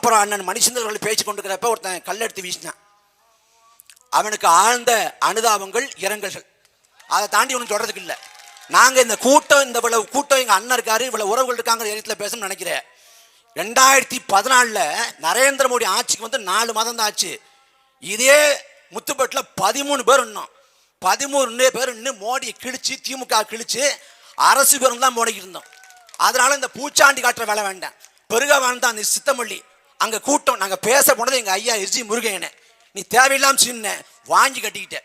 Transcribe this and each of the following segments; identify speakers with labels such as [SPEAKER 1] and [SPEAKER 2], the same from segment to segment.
[SPEAKER 1] அப்புறம் அண்ணன் மணிச்சந்திரர்கள் பேச்சு கொண்டிருக்கிறப்ப ஒருத்தன் கல்லெடுத்து வீசினான். அவனுக்கு ஆழ்ந்த அனுதாபங்கள் இரங்கல்கள். அதை தாண்டி ஒன்றும் சொல்றதுக்கு இல்லை. நாங்கள் இந்த கூட்டம் இந்த இவ்வளவு கூட்டம் எங்கள் அண்ணன் இருக்காரு இவ்வளவு உறவுகள் இருக்காங்க இடத்துல பேசணும்னு நினைக்கிறேன். ரெண்டாயிரத்தி பதினாலில் நரேந்திர மோடி ஆட்சிக்கு வந்து நாலு மாதம் தான் ஆச்சு. இதே முத்துப்பட்டில் பதிமூணு பேர் இன்னும். பதிமூணு பேர் இன்னும் மோடியை கிழிச்சு திமுக கிழிச்சு அரசு பேரும் தான் மோடிக்கு இருந்தோம். அதனால இந்த பூச்சாண்டி காட்டுற வேலை வேண்டாம். பெருக வேண்டாம் அந்த சித்தமல்லி. அங்கே கூட்டம் நாங்கள் பேச போனது எங்கள் ஐயா எஸ்ஜி முருகையனை. நீ தேவையில்லாம சின்ன வாங்கி கட்டிக்கிட்ட.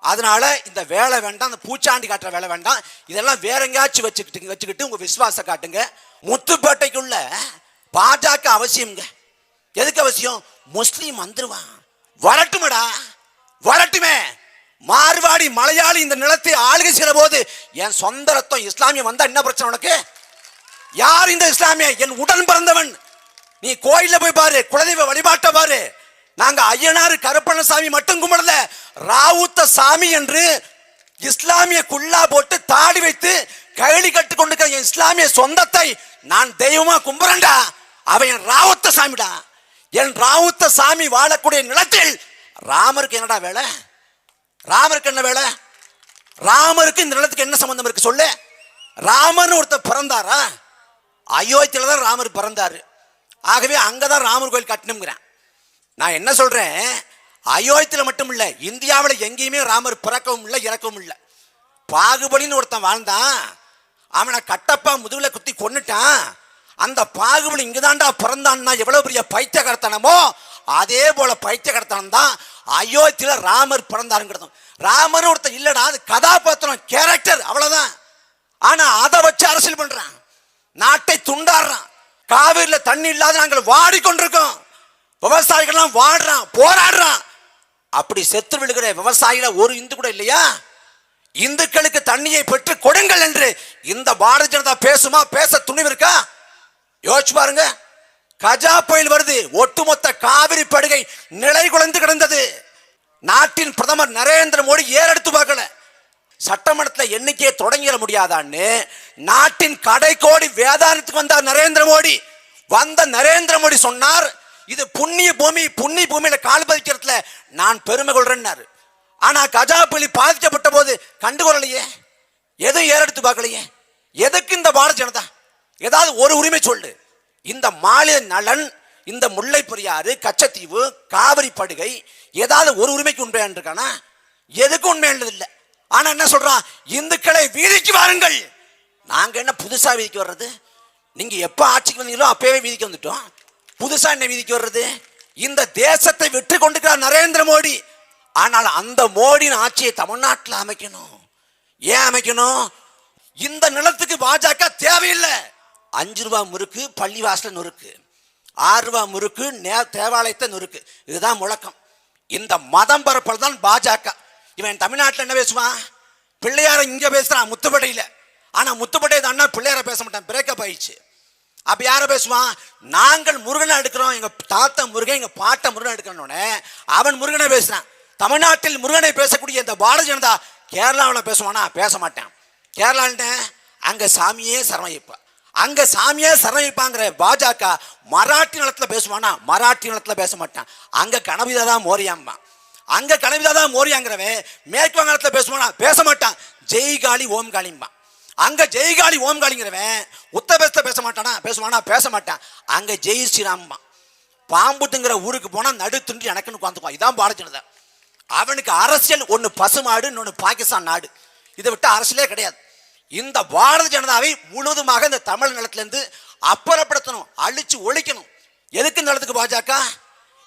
[SPEAKER 1] அதனால இந்த வேலை வேண்டாம் அந்த பூச்சாண்டி காட்டுற வேலை வேண்டாம். இதெல்லாம் வேற எங்கேயாச்சும் வச்சுக்கிட்டு வச்சுக்கிட்டு உங்க விசுவாசம் காட்டுங்க. முத்துப்பேட்டைக்குள்ள பாஜக அவசியம்ங்க. எதுக்கு அவசியம்? முஸ்லீம் வந்துருவான். வரட்டுமடா. வரட்டுமே. மார்வாடி மலையாளி இந்த நிலத்தை ஆளுகை செய்கிற போது என் சொந்த ரத்தம் இஸ்லாமியம் வந்தா என்ன பிரச்சனை உனக்கு? யார் இந்த இஸ்லாமிய? என் உடன் பிறந்தவன். நீ கோயில போய் பாரு குலதெய்வ வழிபாட்ட பாரு. நாங்க கருப்பண்ண கருப்பண்ணசாமி மட்டும் கும்பிடல ராவுத்த சாமி என்று இஸ்லாமிய குல்லா போட்டு தாடி வைத்து கைலி கட்டு கொண்டு என் இஸ்லாமிய சொந்தத்தை நான் தெய்வமா கும்பிடுறேன்டா அவன் என் ராவுத்த சாமிடா. என் ராவுத்த சாமி வாழக்கூடிய நிலத்தில் ராமருக்கு என்னடா வேலை? ராமருக்கு என்ன வேலை? ராமருக்கு இந்த நிலத்துக்கு என்ன சம்பந்தம் இருக்கு சொல்லு. ராமர்னு ஒருத்தர் பிறந்தாரா? அயோத்தியில தான் ராமர் பிறந்தாரு. ஆகவே அங்கே தான் ராமர் கோயில் கட்டணுங்கிறேன் நான் என்ன சொல்கிறேன் அயோத்தியில் மட்டும் இல்லை இந்தியாவில் எங்கேயுமே ராமர் பிறக்கவும் இல்லை இறக்கவும் இல்லை. பாகுபலின்னு ஒருத்தன் வாழ்ந்தான். அவனை கட்டப்பா முதுகில் குத்தி கொன்னுட்டான். அந்த பாகுபலி இங்குதான்டா பிறந்தான்னா எவ்வளோ பெரிய பைத்தியகரத்தனமோ அதே போல பைத்தியகரத்தனம் தான் அயோத்தியில் ராமர் பிறந்தாருங்கிறதும். ராமர் ஒருத்தன் இல்லைடா அது கதாபாத்திரம் கேரக்டர் அவ்வளோதான் ஆனால் அதை வச்சு அரசியல் பண்ணுறான் நாட்டை துண்டாடுறான். காவிரியில் தண்ணி இல்லாத நாங்கள் வாடிக்கொண்டிருக்கோம். விவசாயிகள்லாம் வாடுறான் போராடுறான். அப்படி செத்து விழுகிற விவசாயிகள ஒரு இந்து கூட இல்லையா? இந்துக்களுக்கு தண்ணியை பெற்று கொடுங்கள் என்று இந்த பாரதிய ஜனதா பேசுமா பேச துணிவு இருக்கா? யோசிச்சு பாருங்க. கஜா புயல் வருது. ஒட்டுமொத்த காவிரி படுகை நிலை குலைந்து கிடந்தது. நாட்டின் பிரதமர் நரேந்திர மோடி ஏறெடுத்து பார்க்கல. சட்டமன்றத்தில் எண்ணிக்கையை தொடங்கிட முடியாதான்னு நாட்டின் கடைக்கோடி வேதாந்தத்துக்கு வந்தார் நரேந்திர மோடி. வந்த நரேந்திர மோடி சொன்னார் இது புண்ணிய பூமி புண்ணிய பூமியில கால் பதிக்கிறதுல நான் பெருமை கொள்றேன்னாரு. ஆனா கஜா புலி பாதிக்கப்பட்ட போது கண்டுகொள்ளலையே? எதுவும் ஏறெடுத்து பார்க்கலையே? எதுக்கு இந்த பாரத ஜனதா? ஏதாவது ஒரு உரிமை சொல்லு. இந்த மாநில நலன் இந்த முல்லை பெரியாறு கச்சத்தீவு காவிரி படுகை ஏதாவது ஒரு உரிமைக்கு உண்மையான் இருக்கானா? எதுக்கும் உண்மையானது இல்லை. ஆனா என்ன சொல்றான் இந்துக்களை வீதிக்கு வாருங்கள். நாங்க என்ன புதுசா வீதிக்கு வர்றது? நீங்க எப்ப ஆட்சிக்கு வந்தீங்களோ அப்பவே வீதிக்கு வந்துட்டோம். புதுசா என்ன வீதிக்கு வர்றது? இந்த தேசத்தை விட்டு கொண்டிருக்கிறார் நரேந்திர மோடி. ஆனால் அந்த மோடியின் ஆட்சியை தமிழ்நாட்டில் அமைக்கணும். ஏன் அமைக்கணும்? இந்த நிலத்துக்கு பாஜக தேவையில்லை. அஞ்சு ரூபா முறுக்கு பள்ளிவாசல நொறுக்கு. ஆறு ரூபா முறுக்கு நே தேவாலயத்தை நொறுக்கு. இதுதான் முழக்கம். இந்த மதம் பரப்பல் தான் பாஜக. இவன் தமிழ்நாட்டில் என்ன பேசுவான்? பிள்ளையார இங்கே பேசுகிறான் முத்துப்படையில ஆனால் முத்துப்பட்டை அண்ணா பிள்ளையார பேச மாட்டான். பிரேக்கப் ஆயிடுச்சு. அப்போ யாரை பேசுவான்? நாங்கள் முருகனை எடுக்கிறோம். எங்கள் தாத்தா முருகன் எங்கள் பாட்டை முருகன் எடுக்கணுன்னே அவன் முருகனை பேசுகிறான் தமிழ்நாட்டில் முருகனை பேசக்கூடிய இந்த பாரதிய ஜனதா கேரளாவில் பேசுவானா? பேச மாட்டான். கேரளான்னு அங்கே சாமியே சரணமைப்பா. அங்க சாமியே சரணமைப்பாங்கிற பாஜக மராட்டி நிலத்துல பேசுவானா? மராட்டி நிலத்துல பேச மாட்டான். அங்க கணவிதா தான் மோரியாம்பா அங்க கிளம்பிதான் தான் மோரியாங்கிறவன் மேற்கு வங்காளத்தில் பேசுவானா? பேச மாட்டான் ஜெய்காளி காளி ஓம் அங்க ஜெய்காளி ஓம்காளிங்கிறவன் உத்தரப்பிரதேசத்துல பேச மாட்டானா பேசுவானா? பேச மாட்டான் அங்க ஜெய் ஸ்ரீராம்மா பாம்புட்டுங்கிற ஊருக்கு போனா நடு துண்டி எனக்குன்னு உட்காந்துக்குவான். இதான் பாரதிய அவனுக்கு அரசியல் ஒன்று பசுமாடு இன்னொன்று பாகிஸ்தான் நாடு. இதை விட்டு அரசியலே கிடையாது. இந்த பாரத ஜனதாவை முழுவதுமாக இந்த தமிழ் நிலத்திலேருந்து அப்புறப்படுத்தணும் அழிச்சு ஒழிக்கணும். எதுக்கு நிலத்துக்கு பாஜக?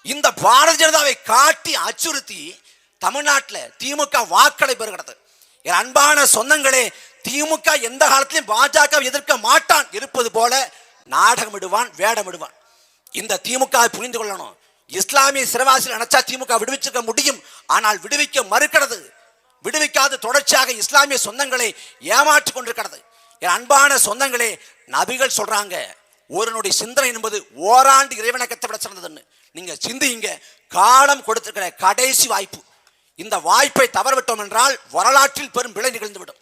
[SPEAKER 1] இந்த பாரதிய ஜனதாவை காட்டி அச்சுறுத்தி தமிழ்நாட்டில் திமுக வாக்களை பெறுகிறது. என் அன்பான சொந்தங்களே திமுக எந்த காலத்திலும் பாஜக எதிர்க்க மாட்டான். இருப்பது போல நாடகம் இடுவான் வேடம் இடுவான் இந்த திமுக புரிந்து கொள்ளணும். இஸ்லாமிய சிறவாசியில் நினைச்சா திமுக விடுவிச்சிருக்க முடியும். ஆனால் விடுவிக்க மறுக்கிறது. விடுவிக்காத தொடர்ச்சியாக இஸ்லாமிய சொந்தங்களை ஏமாற்றி கொண்டிருக்கிறது. என் அன்பான சொந்தங்களே நபிகள் சொல்றாங்க ஒருனுடைய சிந்தனை என்பது ஓராண்டு இறைவணக்கத்தை நீங்க சிந்திங்க காலம் கொடுத்திருக்கிற கடைசி வாய்ப்பு. இந்த வாய்ப்பை தவறவிட்டோம் என்றால் வரலாற்றில் பெரும் விலை நிகழ்ந்துவிடும்